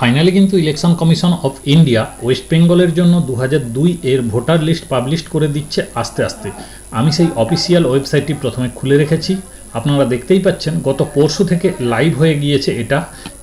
Finally কিন্তু election commission of India West বেঙ্গলের জন্য দু দুই এর ভোটার লিস্ট পাবলিশ করে দিচ্ছে আস্তে আস্তে। আমি সেই অফিসিয়াল ওয়েবসাইটটি প্রথমে খুলে রেখেছি। আপনারা দেখতেই পাচ্ছেন, গত পরশু থেকে লাইভ হয়ে গিয়েছে এটা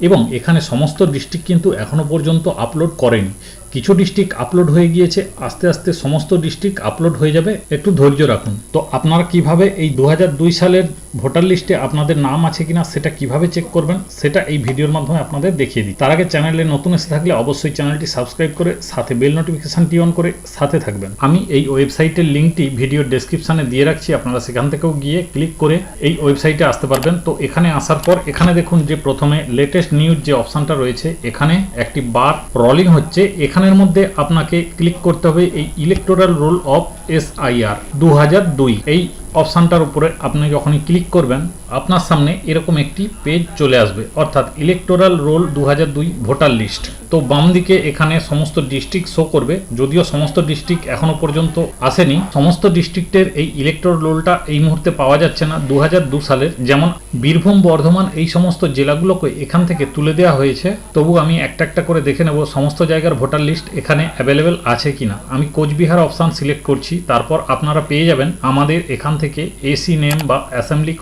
এবং এখানে সমস্ত ডিস্ট্রিক্ট কিন্তু এখনও পর্যন্ত আপলোড করেনি। কিছু ডিস্ট্রিক্ট আপলোড হয়ে গিয়েছে, আস্তে আস্তে সমস্ত ডিস্ট্রিক্ট আপলোড হয়ে যাবে, একটু ধৈর্য রাখুন। তো আপনারা কীভাবে এই দু হাজার দুই সালের ভোটার লিস্টে আপনাদের নাম আছে কিনা সেটা কীভাবে চেক করবেন, সেটা এই ভিডিওর মাধ্যমে আপনাদের দেখিয়ে দিই। তার আগে চ্যানেলে নতুন এসে থাকলে অবশ্যই চ্যানেলটি সাবস্ক্রাইব করে, সাথে বেল নোটিফিকেশানটি অন করে সাথে থাকবেন। আমি এই ওয়েবসাইটের লিঙ্কটি ভিডিও ডেসক্রিপশনে দিয়ে রাখছি, আপনারা সেখান থেকেও গিয়ে ক্লিক করে এই ওয়েবসাইটে আসতে পারবেন। তো এখানে আসার পর, এখানে দেখুন যে প্রথমে লেটেস্ট নিউজ যে অপশানটা রয়েছে, এখানে একটি বার রলিং হচ্ছে এখানের মধ্যে আপনাকে ক্লিক করতে হবে এই electoral roll of S I R দু হাজার দুই। এই অপশানটার উপরে আপনি যখনই ক্লিক করবেন আপনার সামনে এরকম একটি পেজ চলে আসবে, অর্থাৎ ইলেকটোরাল রোল দু হাজার দুই ভোটার লিস্ট তো বাম দিকে এখানে সমস্ত ডিস্ট্রিক্ট শো করবে, যদিও সমস্ত ডিস্ট্রিক্ট এখনও পর্যন্ত আসেনি। সমস্ত ডিস্ট্রিক্টের এই ইলেকটোরাল রোলটা এই মুহূর্তে পাওয়া যাচ্ছে না। দু সালের যেমন বীরভূম, বর্ধমান এই সমস্ত জেলাগুলোকে এখান থেকে তুলে দেওয়া হয়েছে, তবু আমি একটা একটা করে দেখে নেব সমস্ত জায়গার ভোটার লিস্ট এখানে অ্যাভেলেবেল আছে কিনা। আমি কোচবিহার অপশান সিলেক্ট করছি, তারপর আপনারা পেয়ে যাবেন আমাদের এখান থেকে এসি নেম বা অ্যাসেম্বলি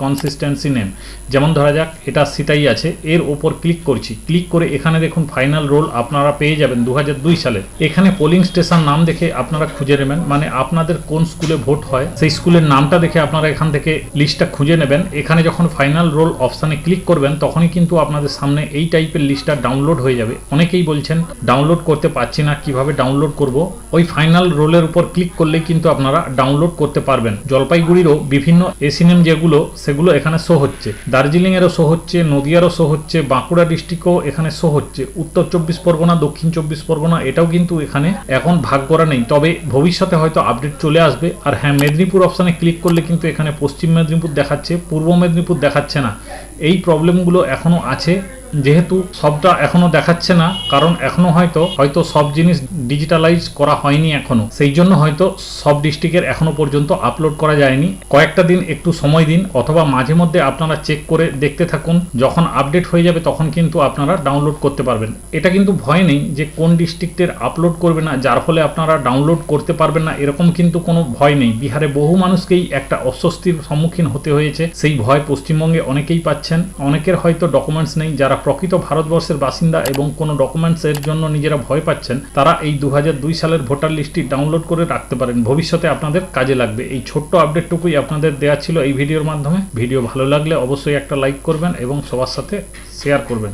কনসিস্টেন্সি নেম যেমন ধরা যাক, এটা সিটাই আছে। এর ওপর ক্লিক করছি। ক্লিক করে এখানে দেখুন ফাইনাল রোল আপনারা পেয়ে যাবেন দু সালে। এখানে পোলিং স্টেশন নাম দেখে আপনারা খুঁজে নেবেন। মানে আপনাদের কোন স্কুলে ভোট হয়, সেই স্কুলের নামটা দেখে আপনারা এখান থেকে লিস্টটা খুঁজে নেবেন। এখানে যখন ফাইনাল রোল অপশানে ক্লিক করবেন, তখনই কিন্তু আপনাদের সামনে এই টাইপের লিস্টটা ডাউনলোড হয়ে যাবে। অনেকেই বলছেন ডাউনলোড করতে পারছি না, কীভাবে ডাউনলোড করব? ওই ফাইনাল রোলের উপর ক্লিক করলেই কিন্তু আপনারা ডাউনলোড করতে পারবেন। জলপাইগুড়িরও বিভিন্ন এসিনেম যেগুলো, সেগুলো এখানে শো হচ্ছে। দার্জিলিংয়েরও শো হচ্ছে, নদিয়ারও শো হচ্ছে, বাঁকুড়া ডিস্ট্রিক্টও এখানে শো হচ্ছে। উত্তর চব্বিশ পরগনা, দক্ষিণ চব্বিশ পরগনা, এটাও কিন্তু এখানে এখন ভাগ করা নেই। তবে ভবিষ্যতে হয়তো আপডেট চলে আসবে। আর হ্যাঁ মেদিনীপুর অপশানে ক্লিক করলে কিন্তু এখানে পশ্চিম মেদিনীপুর দেখাচ্ছে, পূর্ব মেদিনীপুর দেখাচ্ছে না। এই প্রবলেমগুলো এখনও আছে। যেহেতু সবটা এখনও দেখাচ্ছে না, কারণ এখনও হয়তো হয়তো সব জিনিস ডিজিটালাইজ করা হয়নি এখনও। সেই জন্য হয়তো সব ডিস্ট্রিক্টের এখনও পর্যন্ত আপলোড করা যায়নি। কয়েকটা দিন একটু সময় দিন, অথবা মাঝে মধ্যে আপনারা চেক করে দেখতে থাকুন। যখন আপডেট হয়ে যাবে তখন কিন্তু আপনারা ডাউনলোড করতে পারবেন। এটা কিন্তু ভয় নেই যে কোন ডিস্ট্রিক্টের আপলোড করবে না, যার ফলে আপনারা ডাউনলোড করতে পারবেন না, এরকম কিন্তু কোনো ভয় নেই। বিহারে বহু মানুষকেই একটা অস্বস্তির সম্মুখীন হতে হয়েছে। সেই ভয় পশ্চিমবঙ্গে অনেকেই পাচ্ছেন। অনেকের হয়তো ডকুমেন্টস নেই যারা প্রকৃত ভারতবর্ষের বাসিন্দা এবং কোনো ডকুমেন্টসের জন্য নিজেরা ভয় পাচ্ছেন, তারা এই দু হাজার দুই সালের ভোটার লিস্টটি ডাউনলোড করে রাখতে পারেন। ভবিষ্যতে আপনাদের কাজে লাগবে। এই ছোট্ট আপডেটটুকুই আপনাদের দেওয়া ছিল এই ভিডিওর মাধ্যমে। ভিডিও ভালো লাগলে অবশ্যই একটা লাইক করবেন এবং সবার সাথে শেয়ার করবেন।